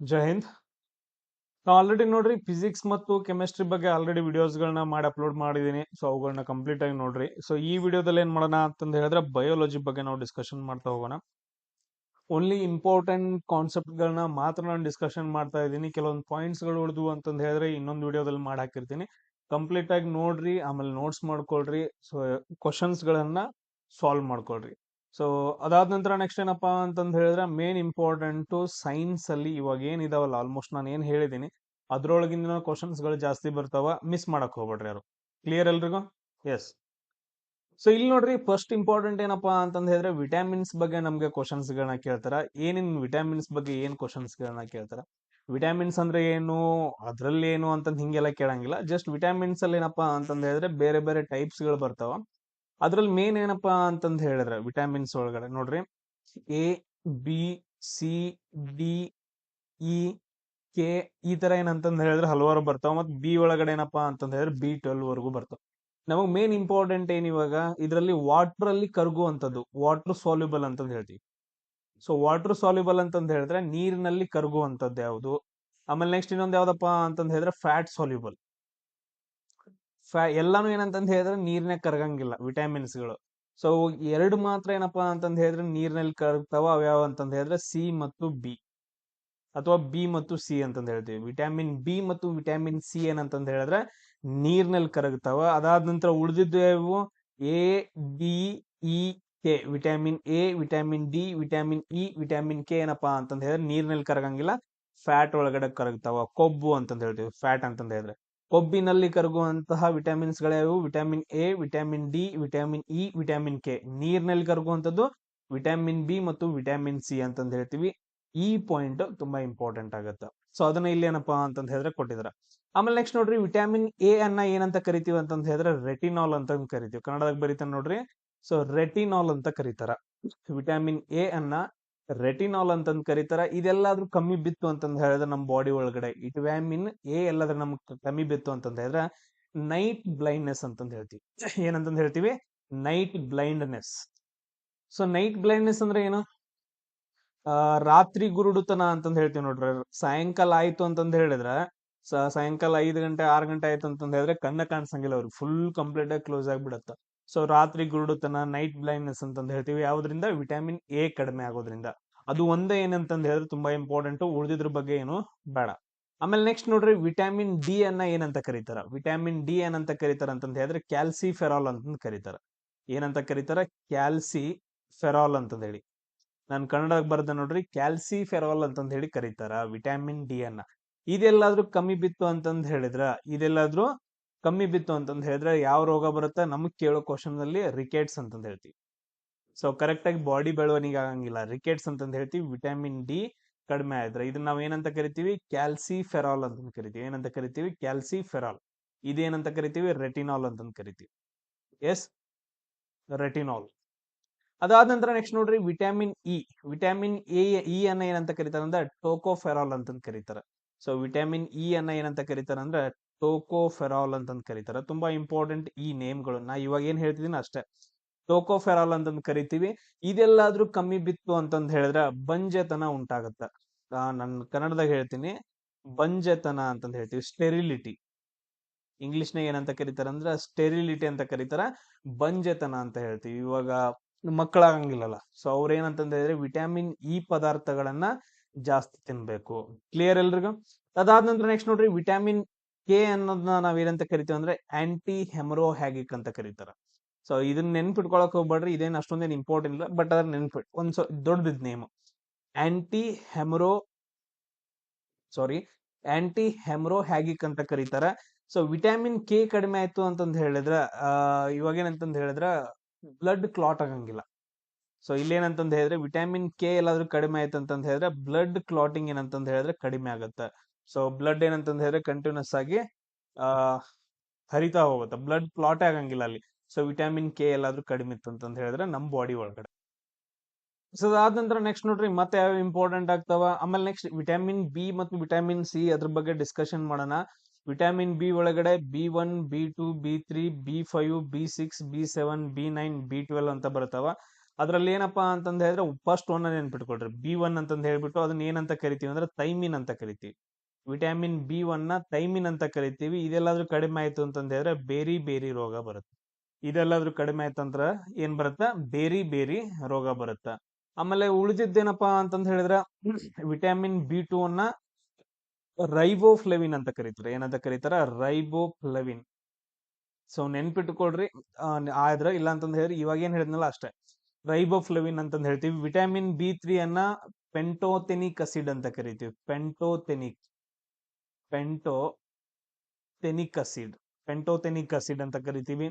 ಜೈ Hind. Already ನೋಡ್ರಿ physics ಮತ್ತು chemistry ಬಗ್ಗೆ ಆಲ್ರೆಡಿ ವಿಡಿಯೋಸ್ಗಳನ್ನ ಮಾಡಿ ಅಪ್ಲೋಡ್ ಮಾಡಿದ್ದೀನಿ ಸೊ ಅವುಗಳನ್ನ ಕಂಪ್ಲೀಟ್ ಆಗಿ ನೋಡ್ರಿ. ಸೊ ಈ ವಿಡಿಯೋದಲ್ಲಿ ಏನ್ ಮಾಡೋಣ ಅಂತಂದು ಹೇಳಿದ್ರೆ ಬಯೋಲಜಿ ಬಗ್ಗೆ ನಾವು ಡಿಸ್ಕಷನ್ ಮಾಡ್ತಾ ಹೋಗೋಣ. ಓನ್ಲಿ ಇಂಪಾರ್ಟೆಂಟ್ ಕಾನ್ಸೆಪ್ಟ್ಗಳನ್ನ ಮಾತ್ರ ನಾನು ಡಿಸ್ಕಷನ್ ಮಾಡ್ತಾ ಇದ್ದೀನಿ. ಕೆಲವೊಂದು ಪಾಯಿಂಟ್ಸ್ಗಳು ಉಳಿದು ಅಂತಂದು ಹೇಳಿದ್ರೆ ಇನ್ನೊಂದು ವಿಡಿಯೋದಲ್ಲಿ ಮಾಡಿ ಹಾಕಿರ್ತೀನಿ. ಕಂಪ್ಲೀಟ್ ಆಗಿ ನೋಡ್ರಿ, ಆಮೇಲೆ ನೋಟ್ಸ್ ಮಾಡ್ಕೊಳ್ರಿ ಸೊ ಕ್ವಶನ್ಸ್ಗಳನ್ನ ಸಾಲ್ವ್ ಮಾಡ್ಕೊಳ್ರಿ. ಸೊ ಅದಾದ ನಂತರ ನೆಕ್ಸ್ಟ್ ಏನಪ್ಪ ಅಂತಂದು ಹೇಳಿದ್ರೆ ಮೇನ್ ಇಂಪಾರ್ಟೆಂಟು ಸೈನ್ಸ್ ಅಲ್ಲಿ ಇವಾಗ ಏನಿದಾವಲ್ಲ ಆಲ್ಮೋಸ್ಟ್ ನಾನು ಏನು ಹೇಳಿದ್ದೀನಿ ಅದರೊಳಗಿಂದ ಕ್ವಶನ್ಸ್ಗಳು ಜಾಸ್ತಿ ಬರ್ತಾವ ಮಿಸ್ ಮಾಡಕ್ ಹೋಗ್ಬೇಡ್ರಿ ಯಾರು. ಕ್ಲಿಯರ್ ಎಲ್ರಿಗೂ? ಎಸ್ ಸೊ ಇಲ್ಲಿ ನೋಡ್ರಿ ಫಸ್ಟ್ ಇಂಪಾರ್ಟೆಂಟ್ ಏನಪ್ಪಾ ಅಂತಂದು ಹೇಳಿದ್ರೆ ವಿಟಾಮಿನ್ಸ್ ಬಗ್ಗೆ ನಮಗೆ ಕ್ವಶನ್ಸ್ಗಳನ್ನ ಕೇಳ್ತಾರ. ಏನಿನ್ ವಿಟಾಮಿನ್ಸ್ ಬಗ್ಗೆ ಏನ್ ಕ್ವಶನ್ಸ್ಗಳನ್ನ ಕೇಳ್ತಾರ? ವಿಟಾಮಿನ್ಸ್ ಅಂದ್ರೆ ಏನು? ಅದ್ರಲ್ಲಿ ಏನು ಅಂತಂದ್ ಹಿಂಗೆಲ್ಲ ಕೇಳಂಗಿಲ್ಲ. ಜಸ್ಟ್ ವಿಟಾಮಿನ್ಸ್ ಅಲ್ಲಿ ಏನಪ್ಪಾ ಅಂತಂದ್ ಹೇಳಿದ್ರೆ ಬೇರೆ ಬೇರೆ ಟೈಪ್ಸ್ಗಳು ಬರ್ತಾವ. ಅದ್ರಲ್ಲಿ ಮೇನ್ ಏನಪ್ಪಾ ಅಂತಂದ್ ಹೇಳಿದ್ರೆ ವಿಟಾಮಿನ್ಸ್ ಒಳಗಡೆ ನೋಡ್ರಿ A B C D E K ಈ ತರ ಏನಂತಂದ್ ಹೇಳಿದ್ರೆ ಹಲವಾರು ಬರ್ತಾವ ಮತ್ ಬಿ ಒಳಗಡೆ ಏನಪ್ಪಾ ಅಂತಂದ್ ಹೇಳಿದ್ರೆ ಬಿ ಟ್ವೆಲ್ ವರೆಗೂ ಬರ್ತಾವ. ನಮಗ್ ಮೇನ್ ಇಂಪಾರ್ಟೆಂಟ್ ಏನ್ ಇವಾಗ, ಇದರಲ್ಲಿ ವಾಟರ್ ಅಲ್ಲಿ ಕರಗುವಂತದ್ದು ವಾಟರ್ ಸಾಲ್ಯುಬಲ್ ಅಂತಂದ್ ಹೇಳ್ತೀವಿ. ಸೊ ವಾಟರ್ ಸಾಲ್ಯುಬಲ್ ಅಂತಂದ್ ಹೇಳಿದ್ರೆ ನೀರಿನಲ್ಲಿ ಕರಗುವಂತದ್ದು ಯಾವುದು? ಆಮೇಲೆ ನೆಕ್ಸ್ಟ್ ಇನ್ನೊಂದು ಯಾವ್ದಪ್ಪ ಅಂತಂದ್ ಹೇಳಿದ್ರೆ ಫ್ಯಾಟ್ ಸಾಲ್ಯುಬಲ್ ಫ್ಯಾ ಎಲ್ಲಾನು ಏನಂತಂದ್ ಹೇಳಿದ್ರೆ ನೀರ್ನಾಗ ಕರಗಂಗಿಲ್ಲ, ವಿಟಮಿನ್ಸ್ಗಳು. ಸೊ ಎರಡು ಮಾತ್ರ ಏನಪ್ಪಾ ಅಂತಂದ್ ಹೇಳಿದ್ರೆ ನೀರಿನಲ್ಲಿ ಕರಗ್ತಾವ ಅವ್ಯಾವ ಅಂತಂದ್ ಹೇಳಿದ್ರೆ ಸಿ ಮತ್ತು ಬಿ ಅಥವಾ ಬಿ ಮತ್ತು ಸಿ ಅಂತಂದ್ ಹೇಳ್ತೀವಿ. ವಿಟಮಿನ್ ಬಿ ಮತ್ತು ವಿಟಾಮಿನ್ ಸಿ ಏನಂತಂದ್ ಹೇಳಿದ್ರೆ ನೀರ್ನಲ್ಲಿ ಕರಗ್ತಾವ. ಅದಾದ ನಂತರ ಉಳಿದಿದ್ದು ಯಾವು? A D E K vitamin A vitamin D vitamin E vitamin K ಏನಪ್ಪಾ ಅಂತಂದ್ ಹೇಳಿದ್ರೆ ನೀರ್ನಲ್ಲಿ ಕರಗಂಗಿಲ್ಲ ಫ್ಯಾಟ್ ಒಳಗಡೆ ಕರಗ್ತಾವ. ಕೊಬ್ಬು ಅಂತಂದ್ ಹೇಳ್ತೀವಿ ಫ್ಯಾಟ್ ಅಂತಂದ್ ಹೇಳಿದ್ರೆ. ಕೊಬ್ಬಿನಲ್ಲಿ ಕರಗುವಂತಹ vitamins ಗಳ್ಯಾವು vitamin A, vitamin D, vitamin E, vitamin K. ನೀರಿನಲ್ಲಿ ಕರಗುವಂತದ್ದು ವಿಟಮಿನ್ ಬಿ ಮತ್ತು ವಿಟಮಿನ್ ಸಿ ಅಂತಂದು ಹೇಳ್ತೀವಿ. ಈ ಪಾಯಿಂಟ್ ತುಂಬಾ ಇಂಪಾರ್ಟೆಂಟ್ ಆಗುತ್ತೆ. ಸೊ ಅದನ್ನ ಇಲ್ಲಿ ಏನಪ್ಪಾ ಅಂತಂದ್ ಹೇಳಿದ್ರೆ ಕೊಟ್ಟಿದ್ರ. ಆಮೇಲೆ ನೆಕ್ಸ್ಟ್ ನೋಡ್ರಿ, ವಿಟಮಿನ್ ಎ ಅನ್ನ ಏನಂತ ಕರಿತೀವಿ ಅಂತಂದ್ ಹೇಳಿದ್ರೆ ರೆಟಿನಾಲ್ ಅಂತ ಕರಿತೀವಿ. ಕನ್ನಡದಾಗ ಬರೀತಾನೆ ನೋಡ್ರಿ. ಸೊ ರೆಟಿನಾಲ್ ಅಂತ ಕರೀತಾರ. ವಿಟಮಿನ್ ಎ ಅನ್ನ ರೆಟಿನಾಲ್ ಅಂತಂದ್ ಕರೀತಾರ. ಇದೆಲ್ಲಾದ್ರೂ ಕಮ್ಮಿ ಬಿತ್ತು ಅಂತಂದ್ ಹೇಳಿದ್ರೆ ನಮ್ಮ ಬಾಡಿ ಒಳಗಡೆ. ವಿಟಮಿನ್ ಎ ಎಲ್ಲಾದ್ರೂ ನಮ್ಗೆ ಕಮ್ಮಿ ಬಿತ್ತು ಅಂತಂದ್ ಹೇಳಿದ್ರೆ ನೈಟ್ ಬ್ಲೈಂಡ್ನೆಸ್ ಅಂತಂದ್ ಹೇಳ್ತೀವಿ. ಏನಂತಂದ್ ಹೇಳ್ತೀವಿ? Night blindness so night blindness ಅಂದ್ರೆ ಏನು? ರಾತ್ರಿ ಗುರುಡುತನ ಅಂತಂದ್ ಹೇಳ್ತೀವಿ ನೋಡ್ರಿ. ಸಾಯಂಕಾಲ ಆಯ್ತು ಅಂತಂದ್ ಹೇಳಿದ್ರೆ ಸಾಯಂಕಾಲ ಐದು ಗಂಟೆ, ಆರು ಗಂಟೆ ಆಯ್ತು ಅಂತಂದ್ ಹೇಳಿದ್ರೆ ಕಣ್ಣ ಕಾಣಿಸಂಗಿಲ್ಲ ಅವ್ರಿಗೆ. ಫುಲ್ ಕಂಪ್ಲೀಟ್ ಆಗಿ ಕ್ಲೋಸ್ ಆಗಿಬಿಡತ್ತ. ಸೊ ರಾತ್ರಿ ಗುರುಡುತನ ನೈಟ್ ಬ್ಲೈಂಡ್ನೆಸ್ ಅಂತ ಹೇಳ್ತೀವಿ. ಯಾವ್ದ್ರಿಂದ? ವಿಟಾಮಿನ್ ಎ ಕಡಿಮೆ ಆಗೋದ್ರಿಂದ. ಅದು ಒಂದೇ ಏನಂತಂದು ಹೇಳಿದ್ರೆ ತುಂಬಾ ಇಂಪಾರ್ಟೆಂಟ್ ಉಳಿದಿದ್ರ ಬಗ್ಗೆ ಏನು ಬೇಡ. ಆಮೇಲೆ ನೆಕ್ಸ್ಟ್ ನೋಡ್ರಿ ವಿಟಾಮಿನ್ ಡಿ ಅನ್ನ ಏನಂತ ಕರೀತಾರ? ವಿಟಾಮಿನ್ ಡಿ ಏನಂತ ಕರೀತಾರ ಅಂತಂದು ಹೇಳಿದ್ರೆ ಕ್ಯಾಲ್ಸಿ ಫೆರಾಲ್ ಅಂತಂದು ಕರೀತಾರ. ಏನಂತ ಕರೀತಾರ? ಕ್ಯಾಲ್ಸಿ ಫೆರಾಲ್ ಅಂತ ಹೇಳಿ. ನಾನು ಕನ್ನಡಕ್ಕೆ ಬರ್ದ ನೋಡ್ರಿ ಕ್ಯಾಲ್ಸಿ ಫೆರಾಲ್ ಅಂತಂದು ಹೇಳಿ ಕರೀತಾರ ವಿಟಮಿನ್ ಡಿ ಅನ್ನ. ಇದೆಲ್ಲಾದ್ರೂ ಕಮ್ಮಿ ಬಿತ್ತು ಅಂತಂದ್ ಹೇಳಿದ್ರ? ಇದೆಲ್ಲಾದ್ರೂ ಕಮ್ಮಿ ಬಿತ್ತು ಅಂತಂದು ಹೇಳಿದ್ರೆ ಯಾವ ರೋಗ ಬರುತ್ತೆ ನಮಗೆ ಕೇಳೋ ಕ್ವಶನ್ನಲ್ಲಿ ರಿಕೆಟ್ಸ್ ಅಂತಂದು ಹೇಳ್ತೀವಿ. ಸೊ ಕರೆಕ್ಟಾಗಿ ಬಾಡಿ ಬೆಳವಣಿಗೆ ಆಗಂಗಿಲ್ಲ. ರಿಕೆಟ್ಸ್ ಅಂತಂದು ಹೇಳ್ತೀವಿ ವಿಟಮಿನ್ ಡಿ ಕಡಿಮೆ ಆದ್ರೆ. ಇದನ್ನ ನಾವು ಏನಂತ ಕರಿತೀವಿ? ಕ್ಯಾಲ್ಸಿ ಫೆರಾಲ್ ಅಂತ ಕರಿತೀವಿ. ಏನಂತ ಕರಿತೀವಿ? ಕ್ಯಾಲ್ಸಿ ಫೆರಾಲ್ ಇದೇನಂತ ಕರಿತೀವಿ? ರೆಟಿನಾಲ್ ಅಂತಂದು ಕರಿತೀವಿ. ಎಸ್ ರೆಟಿನಾಲ್ ಅದಾದ ನಂತರ ನೆಕ್ಸ್ಟ್ ನೋಡ್ರಿ vitamin E vitamin A E ಅನ್ನ ಏನಂತ ಕರಿತಾರ ಅಂದ್ರೆ ಟೋಕೋಫೆರಾಲ್ ಅಂತಂದು ಕರೀತಾರೆ. ಸೊ ವಿಟಾಮಿನ್ ಇ ಅನ್ನ ಏನಂತ ಕರೀತಾರ ಅಂದ್ರೆ ಟೋಕೋಫೆರಾಲ್ ಅಂತಂದು ಕರೀತಾರೆ. ತುಂಬಾ ಇಂಪಾರ್ಟೆಂಟ್ ಈ ನೇಮ್ಗಳು ನಾ ಇವಾಗ ಏನ್ ಹೇಳ್ತಿದ್ದೀನಿ ಅಷ್ಟೇ. ಟೋಕೋಫೆರಾಲ್ ಅಂತಂದು ಕರಿತೀವಿ. ಇದೆಲ್ಲಾದ್ರೂ ಕಮ್ಮಿ ಬಿತ್ತು ಅಂತಂದು ಹೇಳಿದ್ರೆ ಬಂಜೆತನ ಉಂಟಾಗತ್ತ. ನಾನು ಕನ್ನಡದಾಗ ಹೇಳ್ತೀನಿ. ಬಂಜೆತನ ಅಂತಂದು ಹೇಳ್ತೀವಿ. ಸ್ಟೆರಿಲಿಟಿ. ಇಂಗ್ಲಿಷ್ನಾಗ ಏನಂತ ಕರೀತಾರ ಅಂದ್ರೆ ಸ್ಟೆರಿಲಿಟಿ ಅಂತ ಕರೀತಾರ. ಬಂಜೆತನ ಅಂತ ಹೇಳ್ತೀವಿ. ಇವಾಗ ಮಕ್ಕಳಾಗಂಗಿಲ್ಲಲ್ಲ. ಸೊ ಅವ್ರ ಏನಂತಂದ ಹೇಳಿದ್ರೆ ವಿಟಾಮಿನ್ ಇ ಪದಾರ್ಥಗಳನ್ನ ಜಾಸ್ತಿ ತಿನ್ಬೇಕು. ಕ್ಲಿಯರ್ ಎಲ್ರಿಗೂ? ಅದಾದ ನಂತರ ನೆಕ್ಸ್ಟ್ ನೋಡ್ರಿ. ವಿಟಾಮಿನ್ ಕೆ ಅನ್ನೋದನ್ನ ನಾವೇನಂತ ಕರಿತೀವಿ ಅಂದ್ರೆ ಆಂಟಿ ಹೆಮರೋಹ್ಯಾಗಿಕ್ ಅಂತ ಕರೀತಾರೆ. ಸೊ ಇದನ್ನ ನೆನ್ಪಿಟ್ಕೊಳಕ್ ಹೋಗ್ಬೇಡ್ರಿ, ಇದೇನು ಅಷ್ಟೊಂದೇನು ಇಂಪಾರ್ಟೆಂಟ್ ಇಲ್ಲ ಬಟ್ ಅದ್ರ ನೆನ್ಪಿಟ್, ಒಂದ್ ಸೊ, ದೊಡ್ಡದ್ name. Anti ಹೆಮರೋ sorry anti haemorrhagic ಅಂತ ಕರೀತಾರ. ಸೊ ವಿಟಾಮಿನ್ ಕೆ ಕಡಿಮೆ ಆಯ್ತು ಅಂತಂದ್ ಹೇಳಿದ್ರ ಇವಾಗ ಏನಂತಂದ್ ಹೇಳಿದ್ರ ಬ್ಲಡ್ ಕ್ಲಾಟ್ ಆಗಂಗಿಲ್ಲ. ಸೊ ಇಲ್ಲೇನಂತಂದ್ ಹೇಳಿದ್ರೆ ವಿಟಾಮಿನ್ ಕೆ ಎಲ್ಲಾದ್ರೂ ಕಡಿಮೆ ಆಯ್ತು ಅಂತಂದ್ ಹೇಳಿದ್ರೆ ಬ್ಲಡ್ ಕ್ಲಾಟಿಂಗ್ ಏನಂತಂದ್ ಹೇಳಿದ್ರೆ ಕಡಿಮೆ ಆಗುತ್ತೆ. ಸೊ ಬ್ಲಡ್ ಏನಂತಂದ್ ಹೇಳಿದ್ರೆ ಕಂಟಿನ್ಯೂಸ್ ಆಗಿ ಹರಿತಾ ಹೋಗುತ್ತೆ. ಬ್ಲಡ್ ಪ್ಲಾಟ್ ಆಗಂಗಿಲ್ಲ ಅಲ್ಲಿ. ಸೊ ವಿಟಾಮಿನ್ ಕೆ ಎಲ್ಲಾದ್ರೂ ಕಡಿಮೆ ಇತ್ತು ಅಂತಂದ್ ಹೇಳಿದ್ರೆ ನಮ್ ಬಾಡಿ ಒಳಗಡೆ. ಸೊ ಅದಾದ ನಂತರ ನೆಕ್ಸ್ಟ್ ನೋಡ್ರಿ, ಮತ್ತೆ ಯಾವ ಇಂಪಾರ್ಟೆಂಟ್ ಆಗ್ತಾವ? ಆಮೇಲೆ ನೆಕ್ಸ್ಟ್ ವಿಟಾಮಿನ್ ಬಿ ಮತ್ತು ವಿಟಾಮಿನ್ ಸಿ ಅದ್ರ ಬಗ್ಗೆ ಡಿಸ್ಕಷನ್ ಮಾಡೋಣ. ವಿಟಾಮಿನ್ ಬಿ ಒಳಗಡೆ B one B two B three B five B six B seven B nine B twelve ಅಂತ ಬರ್ತಾವ. ಅದ್ರಲ್ಲಿ ಏನಪ್ಪಾ ಅಂತಂದ್ ಹೇಳಿದ್ರೆ ಫಸ್ಟ್ ಒನ್ ನೆನ್ಪಿಟ್ಕೊಳ್ರಿ ಬಿ ಒನ್ ಅಂತಂದ್ ಹೇಳ್ಬಿಟ್ಟು ಅದನ್ನ ಏನಂತ ಕರಿತೀವಿ ಅಂದ್ರೆ ಥೈಮಿನ್ ಅಂತ ಕರಿತೀವಿ. ವಿಟಮಿನ್ ಬಿ ಒನ್ನ ಥೈಮಿನ್ ಅಂತ ಕರಿತೀವಿ. ಇದೆಲ್ಲಾದ್ರೂ ಕಡಿಮೆ ಆಯ್ತು ಅಂತ ಹೇಳಿದ್ರೆ ಬೇರಿ ಬೇರಿ ರೋಗ ಬರುತ್ತೆ. ಇದೆಲ್ಲಾದ್ರೂ ಕಡಿಮೆ ಆಯ್ತು ಏನು ಬರುತ್ತ? ಬೇರಿ ಬೇರಿ ರೋಗ ಬರುತ್ತ. ಆಮೇಲೆ ಉಳಿದಿದ್ದೇನಪ್ಪಾ ಅಂತಂದ್ ಹೇಳಿದ್ರ ವಿಟಮಿನ್ ಬಿ ಟು ಅನ್ನ ರೈಬೋಫ್ಲೆವಿನ್ ಅಂತ ಕರೀತಾರೆ. ಏನಂತ ಕರೀತಾರ? ರೈಬೋಫ್ಲೆವಿನ್. ಸೊ ನೆನ್ಪಿಟ್ಕೊಳ್ರಿ. ಆದ್ರ ಇಲ್ಲ ಅಂತಂದ್ ಹೇಳಿದ್ರೆ ಇವಾಗ ಏನ್ ಹೇಳಿದ್ನಲ್ಲ ಅಷ್ಟೇ. ರೈಬೋಫ್ಲೆವಿನ್ ಅಂತಂದ್ ಹೇಳ್ತೀವಿ. ವಿಟಮಿನ್ ಬಿ ತ್ರೀ ಅನ್ನ ಪೆಂಟೋತೆನಿಕ್ ಅಸಿಡ್ ಅಂತ ಕರಿತೀವಿ. ಪೆಂಟೋಥೆನಿಕ್ ಪೆಂಟೋ ಟೆನಿಕ್ ಅಸಿಡ್ ಪೆಂಟೋತೆನಿಕ್ ಅಸಿಡ್ ಅಂತ ಕರಿತೀವಿ.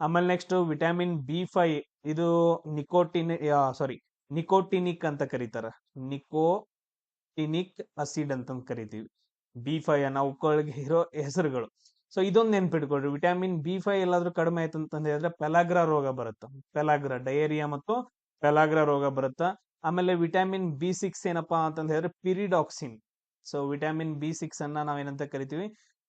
ಆಮೇಲೆ ನೆಕ್ಸ್ಟ್ ವಿಟಮಿನ್ ಬಿ ಫೈ ಇದು ನಿಕೋಟಿನ್ ಸಾರಿ ನಿಕೋಟಿನಿಕ್ ಅಂತ ಕರೀತಾರ. ನಿಕೋಟಿನಿಕ್ ಅಸಿಡ್ ಅಂತ ಕರಿತೀವಿ. ಬಿ ಫೈ ಇರೋ ಹೆಸರುಗಳು. ಸೊ ಇದೊಂದು ನೆನ್ಪಿಟ್ಕೊಳ್ರಿ. ವಿಟಮಿನ್ ಬಿ ಫೈ ಎಲ್ಲಾದ್ರೂ ಕಡಿಮೆ ಆಯ್ತು ಅಂತ ಹೇಳಿದ್ರೆ ಪೆಲಾಗ್ರ ರೋಗ ಬರುತ್ತೆ? ಪೆಲಾಗ್ರ ಡಯೇರಿಯಾ ಮತ್ತು ಪೆಲಾಗ್ರ ರೋಗ ಬರುತ್ತೆ? ಆಮೇಲೆ ವಿಟಮಿನ್ ಬಿ ಸಿಕ್ಸ್ ಏನಪ್ಪಾ ಅಂತಂದ ಹೇಳಿದ್ರೆ pyridoxine. So vitamin B six ಅನ್ನ ನಾವೇನಂತ ಕರಿತೀವಿ?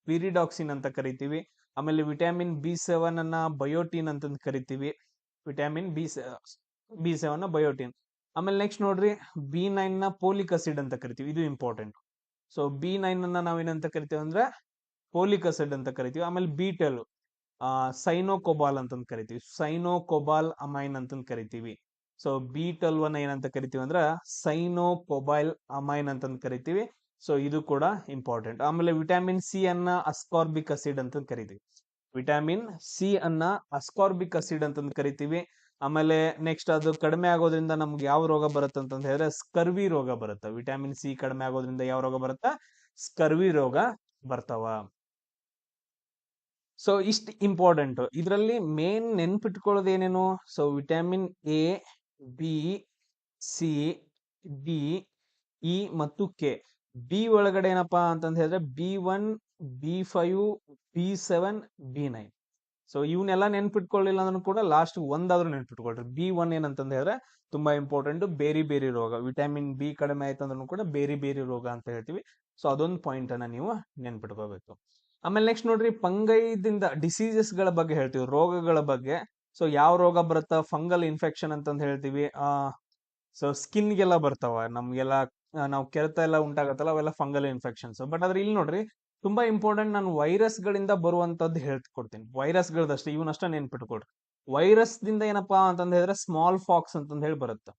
ಪಿರಿಡಾಕ್ಸಿನ್ ಅಂತ ಕರಿತೀವಿ. ಆಮೇಲೆ ವಿಟಮಿನ್ ಬಿ ಸೆವೆನ್ ಅನ್ನ ಬಯೋಟಿನ್ ಅಂತ ಕರಿತೀವಿ. Vitamin B B seven biotin ಆಮೇಲೆ ನೆಕ್ಸ್ಟ್ ನೋಡ್ರಿ ಬಿ ನೈನ್ನ ಪೋಲಿಕ್ ಅಸಿಡ್ ಅಂತ ಕರಿತೀವಿ. ಇದು ಇಂಪಾರ್ಟೆಂಟ್ ಸೊ ಬಿ ನೈನ್ ಅನ್ನ ನಾವೇನಂತ ಕರಿತೀವಿ ಅಂದ್ರೆ ಪೋಲಿಕ್ ಅಸಿಡ್ ಅಂತ ಕರಿತೀವಿ. ಆಮೇಲೆ ಬಿ ಟೆಲ್ ಸೈನೋಕೊಬಾಲ್ ಅಂತ ಕರಿತೀವಿ. ಸೈನೋಕೊಬಾಲ್ ಅಮೈನ್ ಅಂತಂದು ಕರಿತೀವಿ. ಸೊ ಬಿ ಟ್ವೆಲ್ವ್ ಅನ್ನ ಏನಂತ ಕರಿತೀವಿ ಅಂದ್ರೆ ಸೈನೋಕೊಬೈಲ್ ಅಮೈನ್ ಅಂತ ಕರಿತೀವಿ. ಸೊ ಇದು ಕೂಡ ಇಂಪಾರ್ಟೆಂಟ್ ಆಮೇಲೆ ವಿಟಮಿನ್ ಸಿ ಅನ್ನ ಅಸ್ಕಾರ್ಬಿಕ್ ಅಸಿಡ್ ಅಂತ ಕರಿತೀವಿ. ವಿಟಮಿನ್ ಸಿ ಅನ್ನ ಅಸ್ಕಾರ್ಬಿಕ್ ಅಸಿಡ್ ಅಂತಂದ್ ಕರಿತೀವಿ. ಆಮೇಲೆ ನೆಕ್ಸ್ಟ್ ಅದು ಕಡಿಮೆ ಆಗೋದ್ರಿಂದ ನಮ್ಗೆ ಯಾವ ರೋಗ ಬರುತ್ತೆ ಅಂತಂದ್ ಹೇಳಿದ್ರೆ ಸ್ಕರ್ವಿ ರೋಗ ಬರುತ್ತೆ. ವಿಟಮಿನ್ ಸಿ ಕಡಿಮೆ ಆಗೋದ್ರಿಂದ ಯಾವ ರೋಗ ಬರುತ್ತೆ? ಸ್ಕರ್ವಿ ರೋಗ ಬರ್ತಾವ. ಸೊ ಇಷ್ಟ್ ಇಂಪಾರ್ಟೆಂಟ್ ಇದರಲ್ಲಿ ಮೇನ್ ನೆನ್ಪಿಟ್ಕೊಳ್ಳೋದು ಏನೇನು so vitamin A B C D E ಮತ್ತು ಕೆ ಬಿ ಒಳಗಡೆ ಏನಪ್ಪಾ ಅಂತಂದ ಹೇಳಿದ್ರೆ B one B five B seven B nine so ಇವನ್ನೆಲ್ಲ ನೆನ್ಪಿಟ್ಕೊಳ್ಳಿಲ್ಲ ಅಂದ್ರೂ ಕೂಡ ಲಾಸ್ಟ್ ಒಂದಾದ್ರೂ ನೆನ್ಪಿಟ್ಕೊಳ್ರಿ. ಬಿ ಒನ್ ಏನಂತಂದ ಹೇಳಿದ್ರೆ ತುಂಬಾ ಇಂಪಾರ್ಟೆಂಟ್ ಬೇರೆ ಬೇರೆ ರೋಗ. ವಿಟಮಿನ್ ಬಿ ಕಡಿಮೆ ಆಯ್ತು ಅಂದ್ರೂ ಕೂಡ ಬೇರೆ ಬೇರೆ ರೋಗ ಅಂತ ಹೇಳ್ತೀವಿ. ಸೊ ಅದೊಂದು ಪಾಯಿಂಟ್ ಅನ್ನ ನೀವು ನೆನ್ಪಿಟ್ಕೋಬೇಕು. ಆಮೇಲೆ ನೆಕ್ಸ್ಟ್ ನೋಡ್ರಿ ಪಂಗೈದಿಂದ ಡಿಸೀಸಸ್ಗಳ ಬಗ್ಗೆ ಹೇಳ್ತೀವಿ, ರೋಗಗಳ ಬಗ್ಗೆ. ಸೊ ಯಾವ ರೋಗ ಬರುತ್ತಾ? ಫಂಗಲ್ ಇನ್ಫೆಕ್ಷನ್ ಅಂತಂದ್ ಹೇಳ್ತೀವಿ. ಆ ಸೊ ಸ್ಕಿನ್ಗೆಲ್ಲ ಬರ್ತಾವ. ನಮ್ಗೆಲ್ಲ ನಾವು ಕೆರೆತ ಎಲ್ಲ ಉಂಟಾಗತ್ತಲ್ಲ, ಅವೆಲ್ಲ ಫಂಗಲ್ ಇನ್ಫೆಕ್ಷನ್ಸ್ ಬಟ್ ಆದ್ರೆ ಇಲ್ಲಿ ನೋಡ್ರಿ, ತುಂಬಾ ಇಂಪಾರ್ಟೆಂಟ್ ನಾನು ವೈರಸ್ ಗಳಿಂದ ಬರುವಂತದ್ದು ಹೇಳ್ಕೊಡ್ತೀನಿ. ವೈರಸ್ ಗಳದಷ್ಟೇ ಇವನಷ್ಟ ನೆನ್ಪಿಟ್ಕೊಡ್ರಿ ವೈರಸ್ ದಿಂದ ಏನಪ್ಪಾ ಅಂತಂದ ಹೇಳಿದ್ರೆ ಸ್ಮಾಲ್ ಫಾಕ್ಸ್ ಅಂತಂದ ಹೇಳಿ ಬರುತ್ತೆ.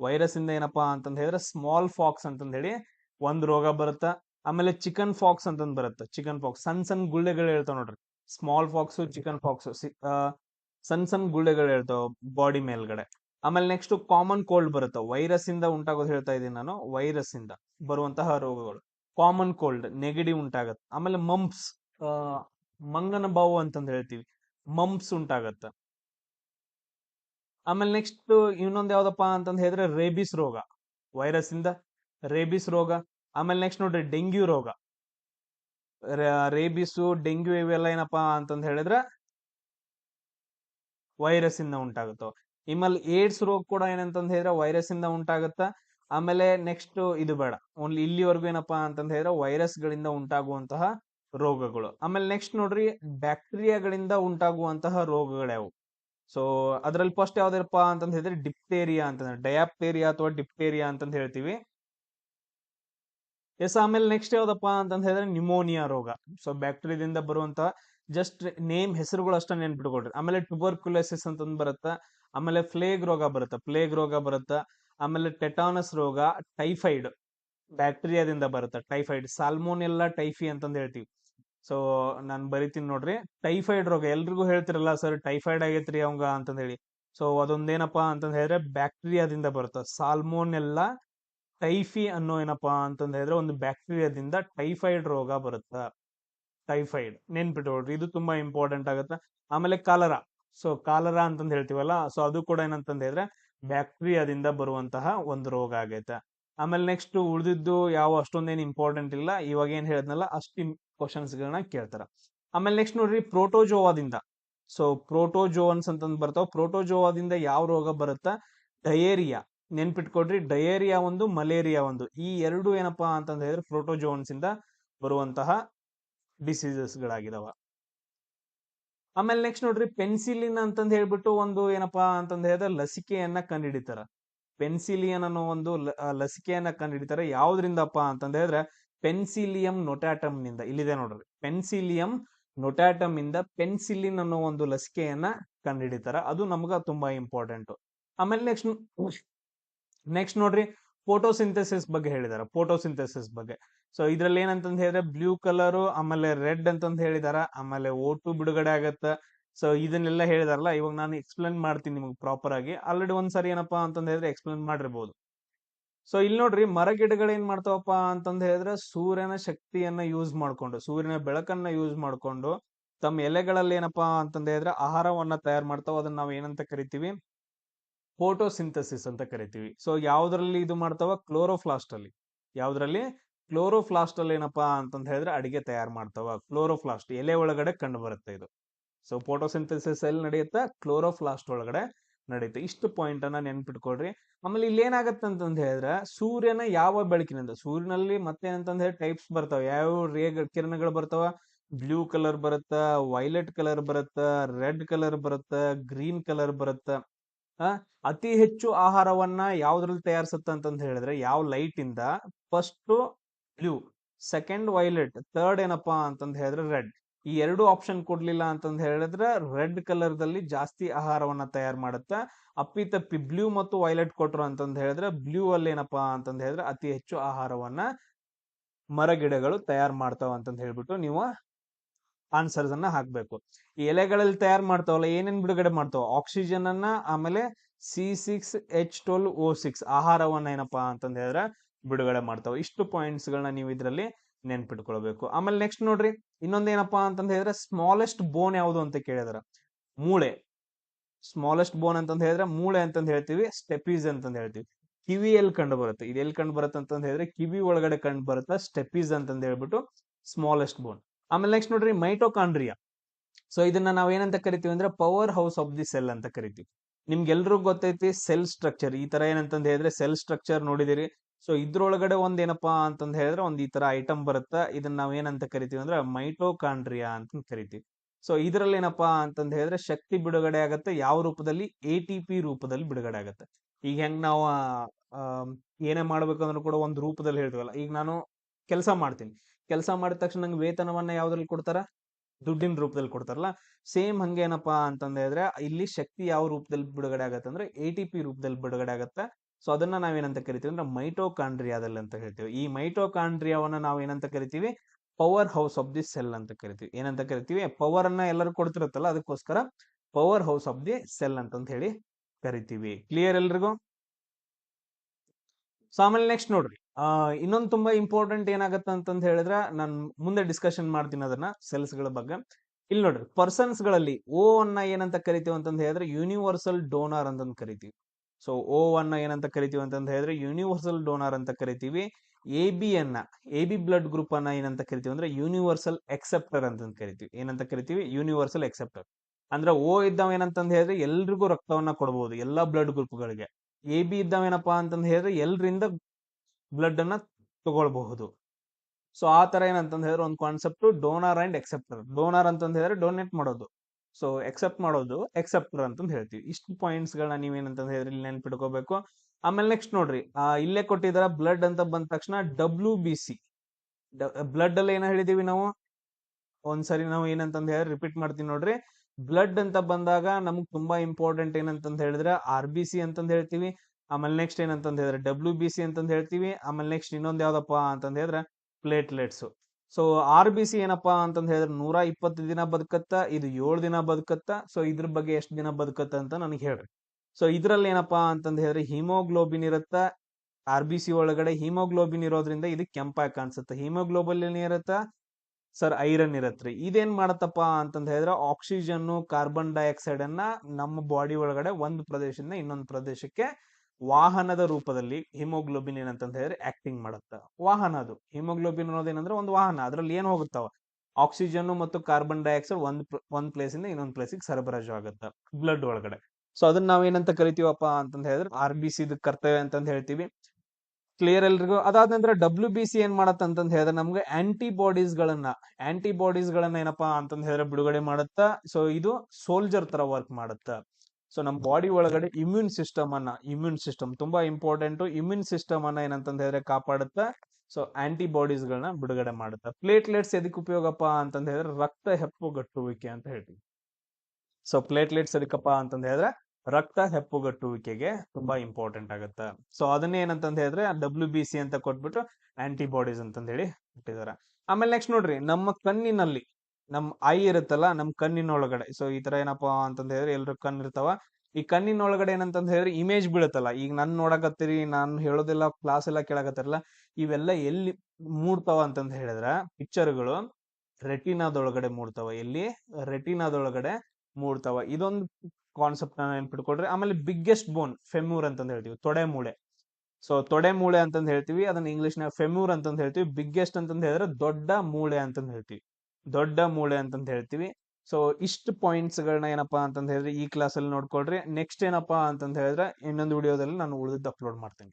ವೈರಸ್ ಇಂದ ಏನಪ್ಪಾ ಅಂತಂದ ಹೇಳಿದ್ರೆ ಸ್ಮಾಲ್ ಫಾಕ್ಸ್ ಅಂತಂದ ಹೇಳಿ ಒಂದ್ ರೋಗ ಬರುತ್ತ. ಆಮೇಲೆ ಚಿಕನ್ ಫಾಕ್ಸ್ ಅಂತಂದ್ ಬರುತ್ತೆ. ಚಿಕನ್ ಫಾಕ್ಸ್ ಸಣ್ಣ ಸಣ್ಣ ಗುಳ್ಳೆಗಳು ಹೇಳ್ತಾವ ನೋಡ್ರಿ. ಸ್ಮಾಲ್ ಫಾಕ್ಸ್ ಚಿಕನ್ ಫಾಕ್ಸ್ ಸಣ್ಣ ಸಣ್ಣ ಗುಳ್ಳೆಗಳು ಹೇಳ್ತಾವ ಬಾಡಿ ಮೇಲ್ಗಡೆ. ಆಮೇಲೆ ನೆಕ್ಸ್ಟ್ ಕಾಮನ್ ಕೋಲ್ಡ್ ಬರುತ್ತೆ. ವೈರಸ್ ಇಂದ ಉಂಟಾಗೋದು ಹೇಳ್ತಾ ಇದ್ದೀನಿ ನಾನು. ವೈರಸ್ ಇಂದ ಬರುವಂತಹ ರೋಗಗಳು. ಕಾಮನ್ ಕೋಲ್ಡ್ ನೆಗಡಿ ಉಂಟಾಗತ್ತೆ. ಆಮೇಲೆ ಮಂಪ್ಸ್ ಮಂಗನ ಬಾವು ಅಂತಂದ್ ಹೇಳ್ತೀವಿ. ಮಂಪ್ಸ್ ಉಂಟಾಗತ್ತ. ಆಮೇಲೆ ನೆಕ್ಸ್ಟ್ ಇನ್ನೊಂದ್ ಯಾವ್ದಪ್ಪ ಅಂತಂದ್ ಹೇಳಿದ್ರೆ ರೇಬಿಸ್ ರೋಗ. ವೈರಸ್ ಇಂದ ರೇಬಿಸ್ ರೋಗ. ಆಮೇಲೆ ನೆಕ್ಸ್ಟ್ ನೋಡ್ರಿ ಡೆಂಗ್ಯೂ ರೋಗ. ರೇಬಿಸು ಡೆಂಗ್ಯೂ ಇವೆಲ್ಲ ಏನಪ್ಪಾ ಅಂತಂದ್ ಹೇಳಿದ್ರೆ ವೈರಸ್ ಇಂದ ಉಂಟಾಗುತ್ತವ. ಇಮ್ಮಲ್ಲಿ ಏಡ್ಸ್ ರೋಗ ಕೂಡ ಏನಂತ ಹೇಳಿದ್ರೆ ವೈರಸ್ ಇಂದ ಉಂಟಾಗುತ್ತ? ಆಮೇಲೆ ನೆಕ್ಸ್ಟ್ ಇದು ಬೇಡ. ಓನ್ಲಿ ಇಲ್ಲಿವರೆಗೂ ಏನಪ್ಪಾ ಅಂತ ಹೇಳಿದ್ರೆ ವೈರಸ್ ಗಳಿಂದ ಉಂಟಾಗುವಂತಹ ರೋಗಗಳು. ಆಮೇಲೆ ನೆಕ್ಸ್ಟ್ ನೋಡ್ರಿ ಬ್ಯಾಕ್ಟೀರಿಯಾಗಳಿಂದ ಉಂಟಾಗುವಂತಹ ರೋಗಗಳ್ಯಾವು ಸೊ ಅದ್ರಲ್ಲಿ ಫಸ್ಟ್ ಯಾವ್ದಪ್ಪ ಅಂತಂದ್ ಹೇಳಿದ್ರೆ ಡಿಪ್ಟೇರಿಯಾ ಅಂತಂದ್ರೆ ಡಯಾಪ್ಟೇರಿಯಾ ಅಥವಾ ಡಿಪ್ಟೇರಿಯಾ ಅಂತಂದು ಹೇಳ್ತೀವಿ. ಎಸ್ ಆಮೇಲೆ ನೆಕ್ಸ್ಟ್ ಯಾವ್ದಪ್ಪ ಅಂತ ಹೇಳಿದ್ರೆ ನ್ಯೂಮೋನಿಯಾ ರೋಗ. ಸೊ ಬ್ಯಾಕ್ಟೀರಿಯಾದಿಂದ ಬರುವಂತಹ ಜಸ್ಟ್ ನೇಮ್ ಹೆಸರುಗಳು ಅಷ್ಟೇ ನೆನ್ಪಿಟ್ಕೊಳ್ರಿ. ಆಮೇಲೆ ಟ್ಯೂಬರ್ಕುಲೋಸಿಸ್ ಅಂತಂದ್ ಬರುತ್ತ? ಆಮೇಲೆ ಫ್ಲೇಗ್ ರೋಗ ಬರುತ್ತೆ. ಪ್ಲೇಗ್ ರೋಗ ಬರುತ್ತೆ. ಆಮೇಲೆ ಟೆಟಾನಸ್ ರೋಗ ಟೈಫೈಡ್ ಬ್ಯಾಕ್ಟೀರಿಯಾದಿಂದ ಬರುತ್ತೆ. ಟೈಫೈಡ್ ಸಾಲ್ಮೋನೆಲ್ಲಾ ಟೈಫಿ ಅಂತಂದು ಹೇಳ್ತೀವಿ. ಸೊ ನಾನು ಬರಿತೀನಿ ನೋಡ್ರಿ. ಟೈಫೈಡ್ ರೋಗ, ಎಲ್ರಿಗೂ ಹೇಳ್ತಿರಲ್ಲ ಸರ್ ಟೈಫೈಡ್ ಆಗೈತ್ರಿ ಅವಂಗ ಅಂತಂದು ಹೇಳಿ. ಸೊ ಅದೊಂದೇನಪ್ಪಾ ಅಂತಂದು ಹೇಳಿದ್ರೆ ಬ್ಯಾಕ್ಟೀರಿಯಾದಿಂದ ಬರುತ್ತೆ. ಸಾಲ್ಮೋನೆಲ್ಲಾ ಟೈಫಿ ಅನ್ನೋ ಏನಪ್ಪಾ ಅಂತಂದು ಹೇಳಿದ್ರೆ ಒಂದು ಬ್ಯಾಕ್ಟೀರಿಯಾದಿಂದ ಟೈಫೈಡ್ ರೋಗ ಬರುತ್ತ. ಟೈಫೈಡ್ ನೆನ್ಪಿಟ್ಕೊಳ್ರಿ. ಇದು ತುಂಬಾ ಇಂಪಾರ್ಟೆಂಟ್ ಆಗುತ್ತೆ. ಆಮೇಲೆ ಕಾಲರ ಸೊ ಕಾಲರ ಅಂತಂದ್ ಹೇಳ್ತೀವಲ್ಲ ಸೊ ಅದು ಕೂಡ ಏನಂತಂದ ಹೇಳಿದ್ರೆ, ಬ್ಯಾಕ್ಟೀರಿಯಾದಿಂದ ಬರುವಂತಹ ಒಂದು ರೋಗ ಆಗೈತೆ. ಆಮೇಲೆ ನೆಕ್ಸ್ಟ್ ಉಳಿದಿದ್ದು ಯಾವ ಅಷ್ಟೊಂದೇನು ಇಂಪಾರ್ಟೆಂಟ್ ಇಲ್ಲ, ಇವಾಗ ಏನ್ ಹೇಳಿದ್ನಲ್ಲ, ಅಷ್ಟು ಕ್ವಶನ್ಸ್ ಗಳನ್ನ ಕೇಳ್ತಾರ. ಆಮೇಲೆ ನೆಕ್ಸ್ಟ್ ನೋಡ್ರಿ ಪ್ರೋಟೋಜೋವಾದಿಂದ ಸೊ ಪ್ರೋಟೋಜೋವನ್ಸ್ ಅಂತಂದ್ ಬರ್ತಾವ. ಪ್ರೋಟೋಜೋವಾದಿಂದ ಯಾವ ರೋಗ ಬರುತ್ತಾ? ಡಯೇರಿಯಾ ನೆನ್ಪಿಟ್ಕೊಡ್ರಿ ಡಯೇರಿಯಾ ಒಂದು ಮಲೇರಿಯಾ ಒಂದು. ಈ ಎರಡು ಏನಪ್ಪಾ ಅಂತಂದ್ರೆ ಹೇಳಿದ್ರೆ ಪ್ರೋಟೋಜೋನ್ಸ್ ಇಂದ ಬರುವಂತಹ ಡಿಸೀಸಸ್ ಗಳಾಗಿದಾವ. ಆಮೇಲೆ ನೆಕ್ಸ್ಟ್ ನೋಡ್ರಿ ಪೆನ್ಸಿಲಿನ್ ಅಂತಂದ್ ಹೇಳ್ಬಿಟ್ಟು ಒಂದು ಏನಪ್ಪಾ ಅಂತಂದ್ ಹೇಳಿದ್ರೆ ಲಸಿಕೆಯನ್ನ ಕಂಡುಹಿಡಿತಾರ ಪೆನ್ಸಿಲಿಯನ್ ಅನ್ನೋ ಒಂದು ಲಸಿಕೆಯನ್ನ ಕಂಡುಹಿಡಿತಾರೆ ಯಾವ್ದ್ರಿಂದಪ್ಪ ಅಂತಂದ ಹೇಳಿದ್ರೆ ಪೆನ್ಸಿಲಿಯಂ ನೊಟ್ಯಾಟಮ್ನಿಂದ ಇಲ್ಲಿದೆ ನೋಡ್ರಿ. ಪೆನ್ಸಿಲಿಯಂ ನೊಟ್ಯಾಟಮ್ ಇಂದ ಪೆನ್ಸಿಲಿನ್ ಅನ್ನೋ ಒಂದು ಲಸಿಕೆಯನ್ನ ಕಂಡುಹಿಡಿತಾರ ಅದು ನಮ್ಗ ತುಂಬಾ ಇಂಪಾರ್ಟೆಂಟ್ ಆಮೇಲೆ ನೆಕ್ಸ್ಟ್ ನೆಕ್ಸ್ಟ್ ನೋಡ್ರಿ ಫೋಟೋಸಿಂಥೆಸಿಸ್ ಬಗ್ಗೆ ಹೇಳಿದಾರ. ಫೋಟೋಸಿಂಥೆಸಿಸ್ ಬಗ್ಗೆ. ಸೊ ಇದ್ರಲ್ಲಿ ಏನಂತಂದ್ ಹೇಳಿದ್ರೆ ಬ್ಲೂ ಕಲರ್ ಆಮೇಲೆ ರೆಡ್ ಅಂತಂದ್ ಹೇಳಿದಾರ, ಆಮೇಲೆ ಓಟು ಬಿಡುಗಡೆ ಆಗತ್ತ. ಸೊ ಇದನ್ನೆಲ್ಲ ಹೇಳಿದಾರಲ್ಲ, ಇವಾಗ ನಾನು ಎಕ್ಸ್ಪ್ಲೇನ್ ಮಾಡ್ತೀನಿ ನಿಮಗೆ ಪ್ರಾಪರ್ ಆಗಿ. ಆಲ್ರೆಡಿ ಒಂದ್ಸರಿ ಏನಪ್ಪಾ ಅಂತಂದ್ ಹೇಳಿದ್ರೆ ಎಕ್ಸ್ಪ್ಲೇನ್ ಮಾಡಿರ್ಬೋದು. ಸೊ ಇಲ್ಲಿ ನೋಡ್ರಿ, ಮರ ಗಿಡಗಳು ಏನ್ ಮಾಡ್ತಾವಪ್ಪ ಅಂತಂದ್ ಹೇಳಿದ್ರೆ ಸೂರ್ಯನ ಶಕ್ತಿಯನ್ನ ಯೂಸ್ ಮಾಡ್ಕೊಂಡು, ಸೂರ್ಯನ ಬೆಳಕನ್ನ ಯೂಸ್ ಮಾಡ್ಕೊಂಡು ತಮ್ಮ ಎಲೆಗಳಲ್ಲಿ ಏನಪ್ಪಾ ಅಂತಂದ್ ಹೇಳಿದ್ರೆ ಆಹಾರವನ್ನ ತಯಾರು ಮಾಡ್ತಾವ. ಅದನ್ನ ನಾವು ಏನಂತ ಕರಿತೀವಿ? ಫೋಟೋಸಿಂಥಸಿಸ್ ಅಂತ ಕರಿತೀವಿ. ಸೊ ಯಾವ್ದ್ರಲ್ಲಿ ಇದು ಮಾಡ್ತಾವ? ಕ್ಲೋರೋಫ್ಲಾಸ್ಟ್ ಅಲ್ಲಿ ಯಾವ್ದ್ರಲ್ಲಿ? ಕ್ಲೋರೋಫ್ಲಾಸ್ಟ್ ಅಲ್ಲಿ ಏನಪ್ಪಾ ಅಂತಂದ್ ಹೇಳಿದ್ರೆ ಅಡಿಗೆ ತಯಾರು ಮಾಡ್ತಾವ. ಕ್ಲೋರೋಫ್ಲಾಸ್ಟ್ ಎಲೆ ಒಳಗಡೆ ಕಂಡು ಬರುತ್ತೆ ಇದು. ಸೊ ಫೋಟೋಸಿಂಥಸಿಸ್ ಅಲ್ಲಿ ನಡೆಯುತ್ತಾ? ಕ್ಲೋರೋಫ್ಲಾಸ್ಟ್ ಒಳಗಡೆ ನಡೆಯುತ್ತೆ. ಇಷ್ಟು ಪಾಯಿಂಟ್ ಅನ್ನ ನೆನ್ಪಿಟ್ಕೊಳ್ರಿ. ಆಮೇಲೆ ಇಲ್ಲಿ ಏನಾಗತ್ತೆ ಅಂತಂದ್ ಹೇಳಿದ್ರೆ ಸೂರ್ಯನ ಯಾವ ಬೆಳಕಿನಿಂದ, ಸೂರ್ಯನಲ್ಲಿ ಮತ್ತೆ ಅಂತಂದ್ರೆ ಹೇಳಿ ಟೈಪ್ಸ್ ಬರ್ತಾವ. ಯಾವ ರೇ ಕಿರಣಗಳು ಬರ್ತಾವ? ಬ್ಲೂ ಕಲರ್ ಬರುತ್ತ? ವೈಲೆಟ್ ಕಲರ್ ಬರುತ್ತ? ರೆಡ್ ಕಲರ್ ಬರುತ್ತ? ಗ್ರೀನ್ ಕಲರ್ ಬರುತ್ತ? ಅತಿ ಹೆಚ್ಚು ಆಹಾರವನ್ನ ಯಾವ್ದ್ರಲ್ಲಿ ತಯಾರಿಸುತ್ತ ಅಂತಂದ್ ಹೇಳಿದ್ರೆ, ಯಾವ ಲೈಟ್ ಇಂದ first blue, second violet, third ಏನಪ್ಪಾ ಅಂತಂದು ಹೇಳಿದ್ರೆ ರೆಡ್. ಈ ಎರಡು ಆಪ್ಷನ್ ಕೊಡ್ಲಿಲ್ಲ ಅಂತಂದು ಹೇಳಿದ್ರೆ ರೆಡ್ ಕಲರ್ ದಲ್ಲಿ ಜಾಸ್ತಿ ಆಹಾರವನ್ನ ತಯಾರು ಮಾಡುತ್ತೆ. ಅಪ್ಪಿತಪ್ಪಿ ಬ್ಲೂ ಮತ್ತು ವೈಲೆಟ್ ಕೊಟ್ರು ಅಂತಂದು ಹೇಳಿದ್ರೆ ಬ್ಲೂ ಅಲ್ಲಿ ಏನಪ್ಪಾ ಅಂತಂದು ಹೇಳಿದ್ರೆ ಅತಿ ಹೆಚ್ಚು ಆಹಾರವನ್ನ ಮರಗಿಡಗಳು ತಯಾರು ಮಾಡ್ತಾವ ಅಂತಂದು ಹೇಳ್ಬಿಟ್ಟು ನೀವು ಆನ್ಸರ್ಸ್ ಅನ್ನ ಹಾಕ್ಬೇಕು. ಈ ಎಲೆಗಳಲ್ಲಿ ತಯಾರು ಮಾಡ್ತಾವಲ್ಲ, ಏನೇನ್ ಬಿಡುಗಡೆ ಮಾಡ್ತಾವ? ಆಕ್ಸಿಜನ್ ಅನ್ನ, ಆಮೇಲೆ C six H twelve O six ಆಹಾರವನ್ನ ಏನಪ್ಪಾ ಅಂತಂದ್ ಹೇಳಿದ್ರೆ ಬಿಡುಗಡೆ ಮಾಡ್ತಾವೆ. ಇಷ್ಟು ಪಾಯಿಂಟ್ಸ್ ಗಳನ್ನ ನೀವು ಇದರಲ್ಲಿ ನೆನ್ಪಿಟ್ಕೊಳ್ಬೇಕು. ಆಮೇಲೆ ನೆಕ್ಸ್ಟ್ ನೋಡ್ರಿ, ಇನ್ನೊಂದೇನಪ್ಪಾ ಅಂತಂದ ಹೇಳಿದ್ರೆ ಸ್ಮಾಲೆಸ್ಟ್ ಬೋನ್ ಯಾವುದು ಅಂತ ಕೇಳಿದಾರ. ಮೂಳೆ. ಸ್ಮಾಲೆಸ್ಟ್ ಬೋನ್ ಅಂತಂದ ಹೇಳಿದ್ರೆ ಮೂಳೆ ಅಂತ ಹೇಳ್ತೀವಿ ಸ್ಟೆಪೀಸ್ ಅಂತ ಹೇಳ್ತೀವಿ. ಕಿವಿ ಎಲ್ಲಿ ಕಂಡು ಬರುತ್ತೆ? ಇದು ಎಲ್ಲಿ ಕಂಡು ಬರುತ್ತೆ ಅಂತ ಹೇಳಿದ್ರೆ ಕಿವಿ ಒಳಗಡೆ ಕಂಡು ಬರುತ್ತೆ ಸ್ಟೆಪೀಸ್ ಅಂತ ಹೇಳ್ಬಿಟ್ಟು ಸ್ಮಾಲೆಸ್ಟ್ ಬೋನ್ ಆಮೇಲೆ ನೆಕ್ಸ್ಟ್ ನೋಡ್ರಿ ಮೈಟೋಕಾಂಡ್ರಿಯಾ ಸೊ ಇದನ್ನ ನಾವ್ ಏನಂತ ಕರಿತೀವಿ ಅಂದ್ರೆ power house of the cell ಅಂತ ಕರಿತೀವಿ. ನಿಮ್ಗೆಲ್ರಿಗೂ ಗೊತ್ತೈತಿ ಸೆಲ್ ಸ್ಟ್ರಕ್ಚರ್ ಈ ತರ ಏನಂತಂದ್ ಹೇಳಿದ್ರೆ ಸೆಲ್ ಸ್ಟ್ರಕ್ಚರ್ ನೋಡಿದಿರಿ. ಸೊ ಇದ್ರೊಳಗಡೆ ಒಂದ್ ಏನಪ್ಪಾ ಅಂತಂದ್ ಹೇಳಿದ್ರೆ ಒಂದ್ ಈ ತರ ಐಟಮ್ ಬರುತ್ತ. ಇದನ್ನ ನಾವ್ ಏನಂತ ಕರಿತೀವಿ ಅಂದ್ರೆ ಮೈಟೋಕಾಂಡ್ರಿಯಾ ಅಂತ ಕರಿತೀವಿ. ಸೊ ಇದ್ರಲ್ಲಿ ಏನಪ್ಪಾ ಅಂತಂದ್ ಹೇಳಿದ್ರೆ ಶಕ್ತಿ ಬಿಡುಗಡೆ ಆಗತ್ತೆ. ಯಾವ ರೂಪದಲ್ಲಿ? ಎ ರೂಪದಲ್ಲಿ ಬಿಡುಗಡೆ ಆಗತ್ತೆ. ಈಗ ಹೆಂಗ್ ನಾವು ಏನೇ ಮಾಡ್ಬೇಕಂದ್ರೂ ಕೂಡ ಒಂದ್ ರೂಪದಲ್ಲಿ ಹೇಳ್ತೀವಲ್ಲ. ಈಗ ನಾನು ಕೆಲಸ ಮಾಡ್ತೀನಿ. ಕೆಲಸ ಮಾಡಿದ ತಕ್ಷಣ ನಂಗೆ ವೇತನವನ್ನ ಯಾವ್ದ್ರಲ್ಲಿ ಕೊಡ್ತಾರ? ದುಡ್ಡಿನ ರೂಪದಲ್ಲಿ ಕೊಡ್ತಾರಲ್ಲ. ಸೇಮ್ ಹಂಗೇನಪ್ಪಾ ಅಂತಂದ್ ಹೇಳಿದ್ರೆ ಇಲ್ಲಿ ಶಕ್ತಿ ಯಾವ ರೂಪದಲ್ಲಿ ಬಿಡುಗಡೆ ಆಗತ್ತೆ ಅಂದ್ರೆ ಎ ರೂಪದಲ್ಲಿ ಬಿಡುಗಡೆ ಆಗತ್ತೆ. ಸೊ ಅದನ್ನ ನಾವೇನಂತ ಕರಿತೀವಿ ಅಂದ್ರೆ ಮೈಟೋಕಾಂಡ್ರಿಯಾದಲ್ಲಿ ಅಂತ ಹೇಳ್ತೀವಿ ಈ ಮೈಟೋಕಾಂಡ್ರಿಯಾವನ್ನ ನಾವು ಏನಂತ ಕರಿತೀವಿ? Power house of the cell ಅಂತ ಕರಿತೀವಿ. ಏನಂತ ಕರಿತೀವಿ? ಪವರ್ ಅನ್ನ ಎಲ್ಲರೂ ಕೊಡ್ತಿರುತ್ತಲ್ಲ, ಅದಕ್ಕೋಸ್ಕರ power house of the cell ಅಂತ ಹೇಳಿ ಕರಿತೀವಿ. ಕ್ಲಿಯರ್ ಎಲ್ರಿಗೂ? ಸೊ ಆಮೇಲೆ ನೆಕ್ಸ್ಟ್ ನೋಡ್ರಿ. ಇನ್ನೊಂದು ತುಂಬಾ ಇಂಪಾರ್ಟೆಂಟ್ ಏನಾಗತ್ತ ಅಂತಂದ್ ಹೇಳಿದ್ರೆ ನಾನು ಮುಂದೆ ಡಿಸ್ಕಷನ್ ಮಾಡ್ತೀನಿ ಅದನ್ನ ಸೆಲ್ಸ್ಗಳ ಬಗ್ಗೆ. ಇಲ್ಲಿ ನೋಡ್ರಿ ಪರ್ಸನ್ಸ್ಗಳಲ್ಲಿ ಓ ಅನ್ನ ಏನಂತ ಕರಿತೀವಿ ಅಂತಂದ್ ಹೇಳಿದ್ರೆ ಯೂನಿವರ್ಸಲ್ ಡೋನರ್ ಅಂತಂದ್ ಕರಿತೀವಿ. ಸೊ ಓ ಅನ್ನ ಏನಂತ ಕರಿತೀವಿ ಅಂತಂದು ಹೇಳಿದ್ರೆ ಯೂನಿವರ್ಸಲ್ ಡೋನರ್ ಅಂತ ಕರಿತೀವಿ. ಎ ಬಿ ಅನ್ನ ಎ ಬಿ ಬ್ಲಡ್ ಗ್ರೂಪ್ ಅನ್ನ ಏನಂತ ಕರಿತೀವಿ ಅಂದ್ರೆ ಯೂನಿವರ್ಸಲ್ ಎಕ್ಸೆಪ್ಟರ್ ಅಂತ ಕರಿತೀವಿ. ಏನಂತ ಕರಿತೀವಿ? ಯೂನಿವರ್ಸಲ್ ಎಕ್ಸೆಪ್ಟರ್ ಅಂದ್ರೆ ಓ ಇದ್ದಾವ ಏನಂತಂದು ಹೇಳಿದ್ರೆ ಎಲ್ರಿಗೂ ರಕ್ತವನ್ನ ಕೊಡಬಹುದು ಎಲ್ಲಾ ಬ್ಲಡ್ ಗ್ರೂಪ್ಗಳಿಗೆ ಎ ಬಿ ಇದ್ದಾವೇನಪ್ಪಾ ಅಂತಂದು ಹೇಳಿದ್ರೆ ಎಲ್ರಿಂದ ಬ್ಲಡ್ ಅನ್ನ ತಗೊಳ್ಬಹುದು. ಸೊ ಆ ತರ ಏನಂತಂದ್ ಹೇಳಿದ್ರೆ ಒಂದು concept donor and acceptor donor ಅಂತ ಹೇಳಿದ್ರೆ ಡೊನೇಟ್ ಮಾಡೋದು. ಸೊ ಎಕ್ಸೆಪ್ಟ್ ಮಾಡೋದು ಎಕ್ಸೆಪ್ಟರ್ ಅಂತಂದು ಹೇಳ್ತೀವಿ. ಇಷ್ಟು ಪಾಯಿಂಟ್ಸ್ ಗಳನ್ನ ನೀವೇನಂತಂದ್ ಹೇಳಿದ್ರೆ ನೆನ್ಪಿಟ್ಕೋಬೇಕು. ಆಮೇಲೆ ನೆಕ್ಸ್ಟ್ ನೋಡ್ರಿ. ಇಲ್ಲೇ ಕೊಟ್ಟಿದಾರ ಬ್ಲಡ್ ಅಂತ ಬಂದ ತಕ್ಷಣ ಡಬ್ಲ್ಯೂ ಬಿ ಸಿ ಬ್ಲಡ್ ಅಲ್ಲಿ ಏನ ಹೇಳಿದೀವಿ ನಾವು? ಒಂದ್ಸರಿ ನಾವು ಏನಂತಂದ ಹೇಳಿ ರಿಪೀಟ್ ಮಾಡ್ತೀವಿ ನೋಡ್ರಿ. ಬ್ಲಡ್ ಅಂತ ಬಂದಾಗ ನಮ್ಗೆ ತುಂಬಾ ಇಂಪಾರ್ಟೆಂಟ್ ಏನಂತಂದು ಹೇಳಿದ್ರೆ ಆರ್ ಬಿ ಸಿ ಅಂತಂದ್ ಹೇಳ್ತೀವಿ. ಆಮೇಲೆ ನೆಕ್ಸ್ಟ್ ಏನಂತಂದು ಹೇಳಿದ್ರೆ ಡಬ್ಲ್ಯೂ ಬಿ ಸಿ ಅಂತಂದ್ ಹೇಳ್ತೀವಿ. ಆಮೇಲೆ ನೆಕ್ಸ್ಟ್ ಇನ್ನೊಂದು ಯಾವ್ದಪ್ಪ ಅಂತಂದು ಹೇಳಿದ್ರೆ platelets so R B C ಏನಪ್ಪಾ ಅಂತಂದ್ ಹೇಳಿದ್ರೆ ನೂರ ಇಪ್ಪತ್ತು ದಿನ ಬದುಕತ್ತ, ಇದು ಏಳು ದಿನ ಬದುಕತ್ತ ಸೊ ಇದ್ರ ಬಗ್ಗೆ ಎಷ್ಟು ದಿನ ಬದುಕತ್ತ ಅಂತ ನನಗೆ ಹೇಳ್ರಿ. ಸೊ ಇದ್ರಲ್ಲಿ ಏನಪ್ಪಾ ಅಂತಂದ್ ಹೇಳಿದ್ರೆ ಹಿಮೋಗ್ಲೋಬಿನ್ ಇರುತ್ತ ಆರ್ ಬಿ ಸಿ ಒಳಗಡೆ ಹಿಮೋಗ್ಲೋಬಿನ್ ಇರೋದ್ರಿಂದ ಇದು ಕೆಂಪಾಗಿ ಕಾಣಿಸುತ್ತೆ. ಹಿಮೋಗ್ಲೋಬಿನ್ ಇರತ್ತ ಸರ್ ಐರನ್ ಇರತ್ರಿ. ಇದೇನ್ ಮಾಡತ್ತಪ್ಪ ಅಂತಂದ್ ಹೇಳಿದ್ರೆ ಆಕ್ಸಿಜನ್ ಕಾರ್ಬನ್ ಡೈಆಕ್ಸೈಡ್ ಅನ್ನ ನಮ್ಮ ಬಾಡಿ ಒಳಗಡೆ ಒಂದು ಪ್ರದೇಶದಿಂದ ಇನ್ನೊಂದು ಪ್ರದೇಶಕ್ಕೆ ವಾಹನದ ರೂಪದಲ್ಲಿ ಹಿಮೋಗ್ಲೋಬಿನ್ ಏನಂತ ಹೇಳಿದ್ರೆ ಆಕ್ಟಿಂಗ್ ಮಾಡುತ್ತ. ವಾಹನ ಅದು. ಹಿಮೋಗ್ಲೋಬಿನ್ ಅನ್ನೋದೇನಂದ್ರೆ ಒಂದು ವಾಹನ. ಅದರಲ್ಲಿ ಏನು ಹೋಗುತ್ತಾವ? ಆಕ್ಸಿಜನ್ ಮತ್ತು ಕಾರ್ಬನ್ ಡೈಆಕ್ಸೈಡ್ ಒಂದ್ ಒಂದ್ ಪ್ಲೇಸ್ ಇಂದ ಇನ್ನೊಂದ್ ಪ್ಲೇಸಿಗೆ ಸರಬರಾಜು ಆಗುತ್ತೆ. ಬ್ಲಡ್ ಒಳಗಡೆ. ಸೊ ಅದನ್ನ ನಾವೇನಂತ ಕರಿತೀವಪ್ಪ ಅಂತ ಹೇಳಿದ್ರೆ ಆರ್ ಬಿ ಸಿ ಕರ್ತವ್ಯ ಅಂತ ಹೇಳ್ತೀವಿ. ಕ್ಲಿಯರ್ ಎಲ್ರಿಗೂ? ಅದಾದ ನಂತರ ಡಬ್ಲ್ಯೂ ಬಿ ಸಿ ಏನ್ ಮಾಡತ್ತ ಅಂತಂದ ಹೇಳಿದ್ರೆ ನಮ್ಗೆ ಆಂಟಿಬಾಡೀಸ್ ಗಳನ್ನ ಆಂಟಿಬಾಡೀಸ್ ಗಳನ್ನ ಏನಪ್ಪಾ ಅಂತಂದ ಹೇಳಿದ್ರೆ ಬಿಡುಗಡೆ ಮಾಡುತ್ತಾ. ಸೊ ಇದು ಸೋಲ್ಜರ್ ತರ ವರ್ಕ್ ಮಾಡುತ್ತ. ಸೊ ನಮ್ಮ ಬಾಡಿ ಒಳಗಡೆ ಇಮ್ಯೂನ್ ಸಿಸ್ಟಮ್ ಅನ್ನ ಇಮ್ಯೂನ್ ಸಿಸ್ಟಮ್ ತುಂಬಾ ಇಂಪಾರ್ಟೆಂಟ್ ಇಮ್ಯೂನ್ ಸಿಸ್ಟಮ್ ಅನ್ನ ಏನಂತಂದ ಹೇಳಿದ್ರೆ ಕಾಪಾಡುತ್ತೆ. ಸೊ ಆಂಟಿಬಾಡೀಸ್ ಗಳನ್ನ ಬಿಡುಗಡೆ ಮಾಡುತ್ತೆ. ಪ್ಲೇಟ್ಲೆಟ್ಸ್ ಎದಕ್ಕೆ ಉಪಯೋಗಪ್ಪ ಅಂತ ಹೇಳಿದ್ರೆ ರಕ್ತ ಹೆಪ್ಪುಗಟ್ಟುವಿಕೆ ಅಂತ ಹೇಳ್ತೀವಿ. ಸೊ ಪ್ಲೇಟ್ಲೆಟ್ಸ್ ಎದಕ್ಕಪ್ಪ ಅಂತ ಹೇಳಿದ್ರೆ ರಕ್ತ ಹೆಪ್ಪುಗಟ್ಟುವಿಕೆಗೆ ತುಂಬಾ ಇಂಪಾರ್ಟೆಂಟ್ ಆಗುತ್ತೆ. ಸೊ ಅದನ್ನೇ ಏನಂತ ಹೇಳಿದ್ರೆ ಡಬ್ಲ್ಯೂ ಬಿ ಸಿ ಅಂತ ಕೊಟ್ಬಿಟ್ಟು ಆಂಟಿಬಾಡೀಸ್ ಅಂತಂದ ಹೇಳಿ ಇಟ್ಟಿದ್ದಾರೆ ಆಮೇಲೆ ನೆಕ್ಸ್ಟ್ ನೋಡ್ರಿ, ನಮ್ಮ ಕಣ್ಣಿನಲ್ಲಿ ನಮ್ ಐ ಇರುತ್ತಲ್ಲ, ನಮ್ ಕಣ್ಣಿನೊಳಗಡೆ. ಸೊ ಈ ತರ ಏನಪ್ಪಾ ಅಂತಂದ ಹೇಳಿದ್ರೆ ಎಲ್ರು ಕಣ್ ಇರ್ತಾವ ಈ ಕಣ್ಣಿನೊಳಗಡೆ ಏನಂತಂದ್ ಹೇಳಿದ್ರೆ ಇಮೇಜ್ ಬೀಳುತ್ತಲ್ಲ. ಈಗ ನನ್ ನೋಡಕತ್ತೀರಿ, ನಾನ್ ಹೇಳೋದಿಲ್ಲ ಕ್ಲಾಸ್ ಎಲ್ಲ ಕೇಳಕತ್ತಿರಲ್ಲ, ಇವೆಲ್ಲ ಎಲ್ಲಿ ಮೂಡ್ತಾವ ಅಂತಂದ ಹೇಳಿದ್ರ ಪಿಕ್ಚರ್ಗಳು ರೆಟಿನಾದೊಳಗಡೆ ಮೂಡ್ತಾವ. ಎಲ್ಲಿ? ರೆಟಿನಾದೊಳಗಡೆ ಮೂಡ್ತಾವ. ಇದೊಂದು ಕಾನ್ಸೆಪ್ಟ್ ನೆನ್ಪಿಟ್ಕೊಡ್ರಿ ಆಮೇಲೆ ಬಿಗ್ಗೆಸ್ಟ್ ಬೋನ್ ಫೆಮ್ಯೂರ್ ಅಂತಂದ್ ಹೇಳ್ತೀವಿ, ತೊಡೆ ಮೂಳೆ. ಸೊ ತೊಡೆ ಮೂಳೆ ಅಂತಂದ್ ಹೇಳ್ತೀವಿ, ಅದನ್ನ ಇಂಗ್ಲಿಷ್ನ ಫೆಮ್ಯೂರ್ ಅಂತಂದ್ ಹೇಳ್ತೀವಿ ಬಿಗ್ಗೆಸ್ಟ್ ಅಂತಂದ್ ಹೇಳಿದ್ರೆ ದೊಡ್ಡ ಮೂಳೆ ಅಂತಂದ್ ಹೇಳ್ತೀವಿ. ದೊಡ್ಡ ಮೂಳೆ ಅಂತಂದು ಹೇಳ್ತೀವಿ. ಸೊ ಇಷ್ಟು ಪಾಯಿಂಟ್ಸ್ ಗಳನ್ನ ಏನಪ್ಪಾ ಅಂತಂದು ಹೇಳಿದ್ರೆ ಈ ಕ್ಲಾಸಲ್ಲಿ ನೋಡ್ಕೊಳ್ರಿ. ನೆಕ್ಸ್ಟ್ ಏನಪ್ಪಾ ಅಂತಂದು ಹೇಳಿದ್ರೆ ಇನ್ನೊಂದು ವಿಡಿಯೋದಲ್ಲಿ ನಾನು ಉಳಿದಿದ್ದು ಅಪ್ಲೋಡ್ ಮಾಡ್ತೀನಿ.